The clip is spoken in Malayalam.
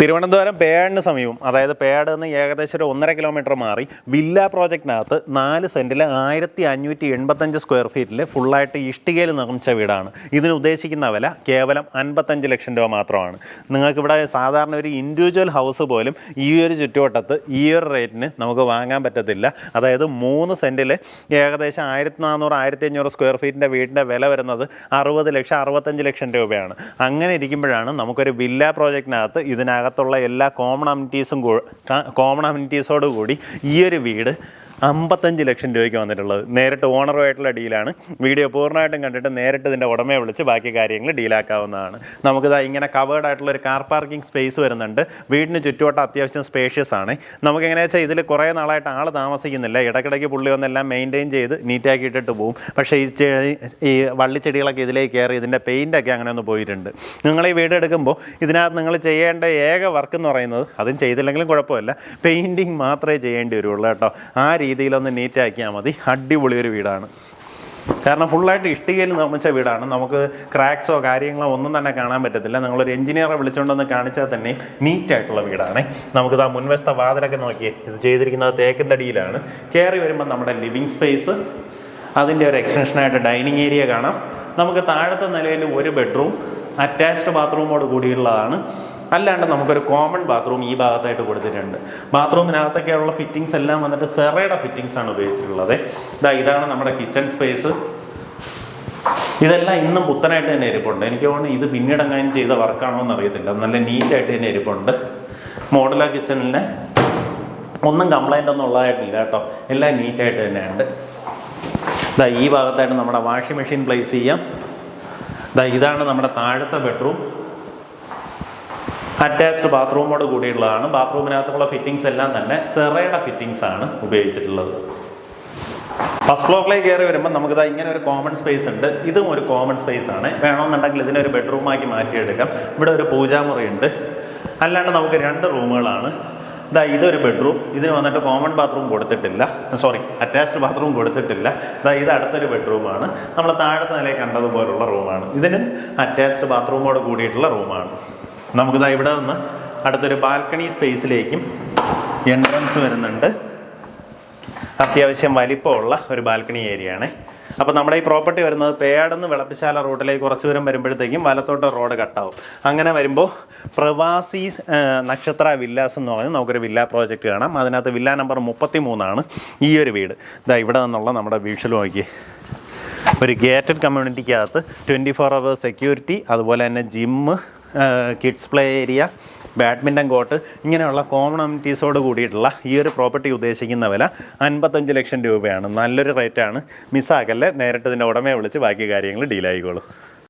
തിരുവനന്തപുരം പേയാടിന് സമീപം അതായത് പേയാട് നിന്ന് ഏകദേശം ഒരു ഒന്നര കിലോമീറ്റർ മാറി വില്ല പ്രോജക്റ്റിനകത്ത് നാല് സെന്റിൽ ആയിരത്തി അഞ്ഞൂറ്റി എൺപത്തഞ്ച് സ്ക്വയർ ഫീറ്റിൽ ഫുള്ളായിട്ട് ഇഷ്ടികയിൽ നിർമ്മിച്ച വീടാണ്. ഇതിന് ഉദ്ദേശിക്കുന്ന വില കേവലം അൻപത്തഞ്ച് ലക്ഷം രൂപ മാത്രമാണ്. നിങ്ങൾക്കിവിടെ സാധാരണ ഒരു ഇൻഡിവിജ്വൽ ഹൗസ് പോലും ഈ ഒരു ചുറ്റുവട്ടത്ത് ഈ ഒരു റേറ്റിന് നമുക്ക് വാങ്ങാൻ പറ്റത്തില്ല. അതായത് മൂന്ന് സെന്റിൽ ഏകദേശം ആയിരത്തി നാനൂറ് ആയിരത്തി അഞ്ഞൂറ് സ്ക്വയർ ഫീറ്റിന്റെ വീടിന്റെ വില വരുന്നത് അറുപത് ലക്ഷം അറുപത്തഞ്ച് ലക്ഷം രൂപയാണ്. അങ്ങനെ ഇരിക്കുമ്പോഴാണ് നമുക്കൊരു വില്ല പ്രോജക്റ്റിനകത്ത് ഇതിനകത്തുള്ള എല്ലാ കോമൺ അമിനിറ്റീസും കോമൺ അമിനിറ്റീസോട് കൂടി ഈ ഒരു വീട് അമ്പത്തഞ്ച് ലക്ഷം രൂപയ്ക്ക് വന്നിട്ടുള്ളത്. നേരിട്ട് ഓണറുമായിട്ടുള്ള ഡീലാണ്. വീഡിയോ പൂർണമായിട്ടും കണ്ടിട്ട് നേരിട്ട് ഇതിന്റെ ഉടമയെ വിളിച്ച് ബാക്കി കാര്യങ്ങൾ ഡീലാക്കാവുന്നതാണ്. നമുക്കിതാ ഇങ്ങനെ കവേർഡ് ആയിട്ടുള്ള ഒരു കാർ പാർക്കിംഗ് സ്പേസ് വരുന്നുണ്ട്. വീടിന് ചുറ്റുവട്ടം അത്യാവശ്യം സ്പേഷ്യസ് ആണ്. നമുക്ക് എങ്ങനെയാ വെച്ചാൽ ഇതിൽ കുറേ നാളായിട്ട് ആൾ താമസിക്കുന്നില്ല. ഇടയ്ക്കിടയ്ക്ക് പുള്ളി വന്നെല്ലാം മെയിന്റെയിൻ ചെയ്ത് നീറ്റാക്കി ഇട്ടിട്ട് പോകും പക്ഷേ ഈ ഈ വള്ളിച്ചെടികളൊക്കെ ഇതിലേക്ക് കയറി ഇതിന്റെ പെയിന്റൊക്കെ അങ്ങനെ ഒന്ന് പോയിട്ടുണ്ട്. നിങ്ങൾ ഈ വീട് എടുക്കുമ്പോൾ ഇതിനകത്ത് നിങ്ങൾ ചെയ്യേണ്ട ഏക വർക്ക് എന്ന് പറയുന്നത് അതും ചെയ്തില്ലെങ്കിലും കുഴപ്പമില്ല. പെയിന്റിങ് മാത്രമേ ചെയ്യേണ്ടി വരുള്ളൂ കേട്ടോ. ആ രീതിയിലൊന്ന് നീറ്റാക്കിയാൽ മതി. അടിപൊളി ഒരു വീടാണ്. കാരണം ഫുള്ളായിട്ട് ഇഷ്ടികയിൽ നിർമ്മിച്ച വീടാണ്. നമുക്ക് ക്രാക്സോ കാര്യങ്ങളോ ഒന്നും തന്നെ കാണാൻ പറ്റത്തില്ല. നിങ്ങളൊരു എഞ്ചിനീയറെ വിളിച്ചുകൊണ്ടൊന്ന് കാണിച്ചാൽ തന്നെ നീറ്റായിട്ടുള്ള വീടാണ്. നമുക്കിത് ആ മുൻവശത്തെ വാതിലൊക്കെ നോക്കിയേ. ഇത് ചെയ്തിരിക്കുന്നത് തേക്കിൻ തടിയിലാണ് കയറി വരുമ്പോൾ നമ്മുടെ ലിവിങ് സ്പേസ് അതിന്റെ ഒരു എക്സ്റ്റൻഷനായിട്ട് ഡൈനിങ് ഏരിയ കാണാം. നമുക്ക് താഴത്തെ നിലയിൽ ഒരു ബെഡ്റൂം അറ്റാച്ച്ഡ് ബാത്റൂമോട് കൂടിയുള്ളതാണ്. അല്ലാണ്ട് നമുക്കൊരു കോമൺ ബാത്റൂം ഈ ഭാഗത്തായിട്ട് കൊടുത്തിട്ടുണ്ട്. ബാത്റൂമിനകത്തൊക്കെയുള്ള ഫിറ്റിങ്സ് എല്ലാം വന്നിട്ട് സെറയുടെ ഫിറ്റിങ്സ് ആണ് ഉപയോഗിച്ചിട്ടുള്ളത്. ഇതാ ഇതാണ് നമ്മുടെ കിച്ചൺ സ്പേസ് ഇതെല്ലാം ഇന്നും പുത്തനായിട്ട് തന്നെ ഇരിപ്പുണ്ട്. എനിക്ക് തോന്നുന്നു ഇത് പിന്നീട് എങ്ങാനും ചെയ്ത വർക്കാണോ എന്ന് അറിയത്തില്ല നല്ല നീറ്റായിട്ട് തന്നെ ഇരിപ്പുണ്ട്. മോഡല കിച്ചണിലെ ഒന്നും കംപ്ലൈന്റ് ഒന്നും ഉള്ളതായിട്ടില്ല കേട്ടോ. എല്ലാം നീറ്റായിട്ട് തന്നെയുണ്ട്. ഇതാ ഈ ഭാഗത്തായിട്ട് നമ്മുടെ വാഷിംഗ് മെഷീൻ പ്ലേസ് ചെയ്യാം. ഇതാ ഇതാണ് നമ്മുടെ താഴത്തെ ബെഡ്റൂം അറ്റാച്ച്ഡ് ബാത്റൂമോട് കൂടിയുള്ളതാണ്. ബാത്റൂമിനകത്തുള്ള ഫിറ്റിംഗ്സ് എല്ലാം തന്നെ സെറയുടെ ഫിറ്റിംഗ്സ് ആണ് ഉപയോഗിച്ചിട്ടുള്ളത്. ഫസ്റ്റ് ഫ്ലോറിലേക്ക് കയറി വരുമ്പോൾ നമുക്കിതാ ഇങ്ങനെ ഒരു കോമൺ സ്പേസ് ഉണ്ട്. ഇതും ഒരു കോമൺ സ്പേസ് ആണ്. വേണമെന്നുണ്ടെങ്കിൽ ഇതിനെ ഒരു ബെഡ്റൂമാക്കി മാറ്റിയെടുക്കാം. ഇവിടെ ഒരു പൂജാമുറി ഉണ്ട് അല്ലാണ്ട് നമുക്ക് രണ്ട് റൂമുകളാണ്. ഇതാ ഇതൊരു ബെഡ്റൂം ഇതിന് വന്നിട്ട് കോമൺ ബാത്റൂം കൊടുത്തിട്ടില്ല. സോറി അറ്റാച്ച്ഡ് ബാത്റൂം കൊടുത്തിട്ടില്ല. ഇതാ ഇത് അടുത്തൊരു ബെഡ്റൂമാണ് നമ്മൾ താഴത്തെ നിലയിൽ കണ്ടതുപോലുള്ള റൂമാണ് ഇതിന് അറ്റാച്ച്ഡ് ബാത്റൂമോട് കൂടിയിട്ടുള്ള റൂമാണ് നമുക്കിതാ ഇവിടെ നിന്ന് അടുത്തൊരു ബാൽക്കണി സ്പേസിലേക്കും എൻട്രൻസ് വരുന്നുണ്ട്. അത്യാവശ്യം വലിപ്പമുള്ള ഒരു ബാൽക്കണി ഏരിയ ആണ് അപ്പോൾ നമ്മുടെ ഈ പ്രോപ്പർട്ടി വരുന്നത് പേടന്ന് വിളപ്പിശാല റൂട്ടിലേക്ക് കുറച്ച് ദൂരം വരുമ്പോഴത്തേക്കും വലത്തോട്ട് റോഡ് കട്ടാവും. അങ്ങനെ വരുമ്പോൾ പ്രവാസി നക്ഷത്ര വില്ലാസ് എന്ന് പറഞ്ഞ് നമുക്കൊരു വില്ല പ്രോജക്റ്റ് കാണാം. അതിനകത്ത് വില്ല നമ്പർ മുപ്പത്തി മൂന്നാണ് ഈ ഒരു വീട്. ഇതാ ഇവിടെ നിന്നുള്ള നമ്മുടെ വീക്ഷൽ നോക്കി. ഒരു ഗേറ്റഡ് കമ്മ്യൂണിറ്റിക്കകത്ത് ട്വന്റി ഫോർ അവേഴ്സ് സെക്യൂരിറ്റി അതുപോലെ തന്നെ gym kids play area badminton court ഇങ്ങനെയുള്ള കോമൺ അമ്യൂണിറ്റീസോട് കൂടിയിട്ടുള്ള ഈ ഒരു പ്രോപ്പർട്ടി ഉദ്ദേശിക്കുന്ന വില അൻപത്തഞ്ച് ലക്ഷം രൂപയാണ്. നല്ലൊരു റേറ്റാണ് മിസ്സാക്കല്ലേ നേരിട്ട് ഇതിന്റെ ഉടമയെ വിളിച്ച് ബാക്കി കാര്യങ്ങൾ ഡീലായിക്കോളൂ